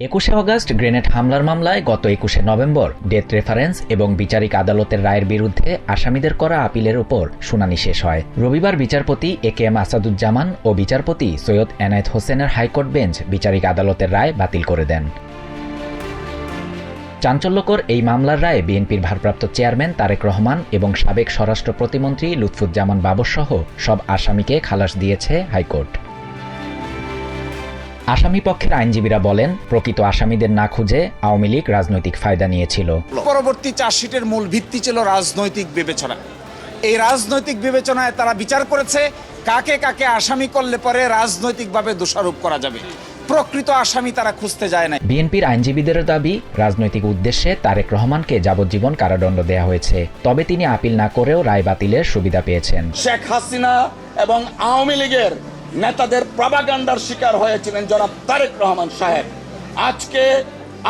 একুশে August grenade হামলার মামলায় গত একুশে নভেম্বর ডেথ রেফারেন্স এবং বিচারিক আদালতের রায়ের বিরুদ্ধে আসামিদের করা আপিলের উপর শুনানি শেষ হয়। রবিবার বিচারপতি এ কে এম আসাদুজ্জামান ও বিচারপতি সৈয়দ এনায়েত হোসেনের হাইকোর্ট বেঞ্চ বিচারিক আদালতের রায় বাতিল করে দেন। চাঞ্চল্যকর এই মামলার রায়ে বিএনপির ভারপ্রাপ্ত চেয়ারম্যান তারেক রহমান এবং সাবেক স্বরাষ্ট্র প্রতিমন্ত্রী লুৎফুজ্জামান বাবরসহ সব আসামিকে খালাস দিয়েছে হাইকোর্ট। আসামি পক্ষের আইনজীবীরা বলেন প্রকৃত আসামিদের না খুঁজে আওয়ামী লীগ রাজনৈতিক ফায়দা নিয়েছিল। পরবর্তী চার্জশিটের মূল ভিত্তি ছিল রাজনৈতিক বিবেচনা। এই রাজনৈতিক বিবেচনায় তারা বিচার করেছে কাকে কাকে আসামি করলে পরে রাজনৈতিকভাবে দোষারোপ করা যাবে। প্রকৃত আসামি তারা খুঁজতে যায় না বিএনপির আইনজীবীদের দাবি রাজনৈতিক উদ্দেশ্যে তারেক রহমানকে যাবজ্জীবন কারাদণ্ড দেওয়া হয়েছে। তবে তিনি আপিল না করেও রায় বাতিলের সুবিধা পেয়েছেন। শেখ হাসিনা এবং আওয়ামী লীগের নেতাদের প্রবাগান্ডার শিকার হয়েছিলেন জনাব তারেক রহমান সাহেব। আজকে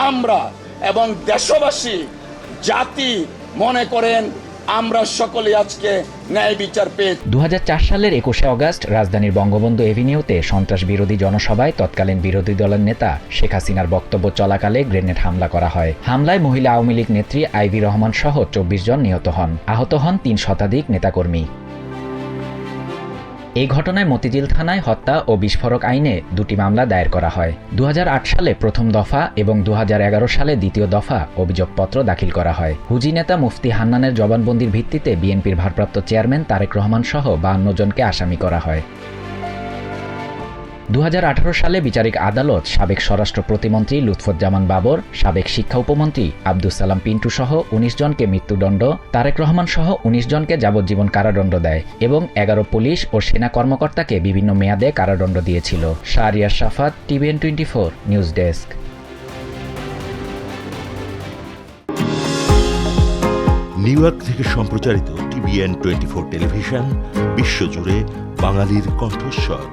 আমরা এবং দেশবাসী, জাতি মনে করেন আমরা সকলে আজকে ন্যায় বিচার পেয়ে দুহাজার চার সালের একুশে অগস্ট রাজধানীর বঙ্গবন্ধু এভিনিউতে সন্ত্রাস বিরোধী জনসভায় তৎকালীন বিরোধী দলের নেতা শেখ হাসিনার বক্তব্য চলাকালে গ্রেনেড হামলা করা হয়। হামলায় মহিলা আওয়ামী লীগ নেত্রী আইভি রহমান সহ চব্বিশ জন নিহত হন। আহত হন তিন শতাধিক নেতাকর্মী। এই ঘটনায় মতিঝিল থানায় হত্যা ও বিস্ফোরক আইনে দুটি মামলা দায়ের করা হয়। দু হাজার আট সালে প্রথম দফা এবং দু হাজার এগারো সালে দ্বিতীয় দফা অভিযোগপত্র দাখিল করা হয়। হুজি নেতা মুফতি হান্নানের জবানবন্দির ভিত্তিতে বিএনপির ভারপ্রাপ্ত চেয়ারম্যান তারেক রহমান সহ বা জনকে আসামি করা হয়। দু হাজার আঠারো সালে বিচারিক আদালত সাবেক স্বরাষ্ট্র প্রতিমন্ত্রী লুৎফুজ্জামান বাবর, সাবেক শিক্ষা উপমন্ত্রী আব্দুস সালাম পিন্টু সহ উনিশ জনকে মৃত্যুদণ্ড, তারেক রহমান সহ উনিশ জনকে যাবজ্জীবন কারাদণ্ড দেয় এবং এগারো পুলিশ ও সেনা কর্মকর্তাকে বিভিন্ন মেয়াদে কারাদণ্ড দিয়েছিল। Shahriar Safat TVN twenty four, news desk. New York থেকে সম্প্রচারিত টিভিএন টোয়েন্টি ফোর টেলিভিশন, বিশ্বজুড়ে বাঙালির কণ্ঠস্বর।